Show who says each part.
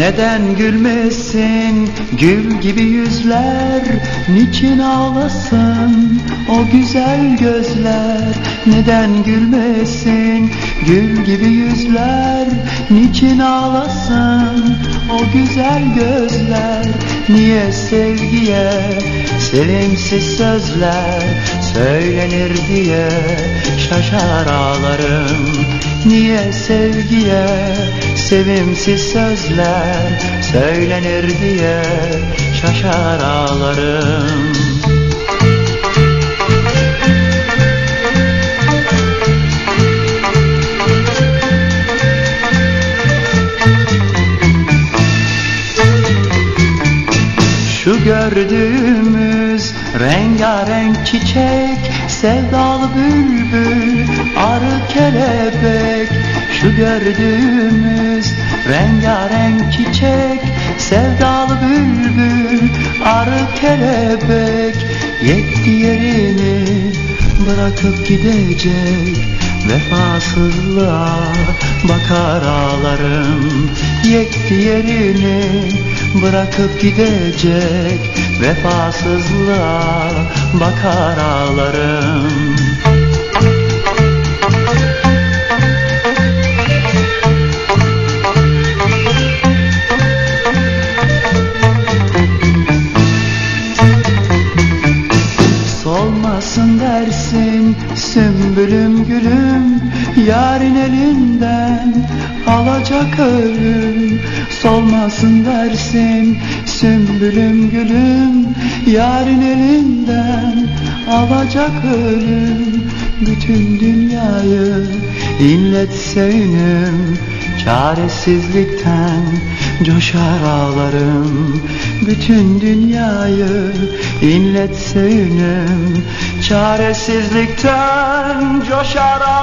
Speaker 1: Neden gülmesin? Gül gibi yüzler Niçin ağlasın güzel gözler. Neden gülmesin? Gül gibi yüzler. Niçin ağlasın? O güzel gözler. Niye sevgiye sevimsiz sözler Söylenir diye şaşar ağlarım? Niye sevgiye sevimsiz sözler Söylenir diye şaşar ağlarım gördüğümüz rengarenk çiçek Sevdalı bülbül, arı kelebek. Şu gördüğümüz rengarenk çiçek Sevdalı bülbül, arı kelebek. Yetti yerini bırakıp gidecek Vefasızlığa bakar ağlarım. Yetti yerini bırakıp gidecek Vefasızlığa bakar ağlarım. Solmasın dersin sümbülüm gülüm Yarın elinden alacak ölüm Solmasın dersin. Sümbülüm gülüm Yarın elinden alacak ölüm. Bütün dünyayı inletse ünüm Çaresizlikten coşar ağlarım. Bütün dünyayı inletse ünüm Çaresizlikten coşar ağlarım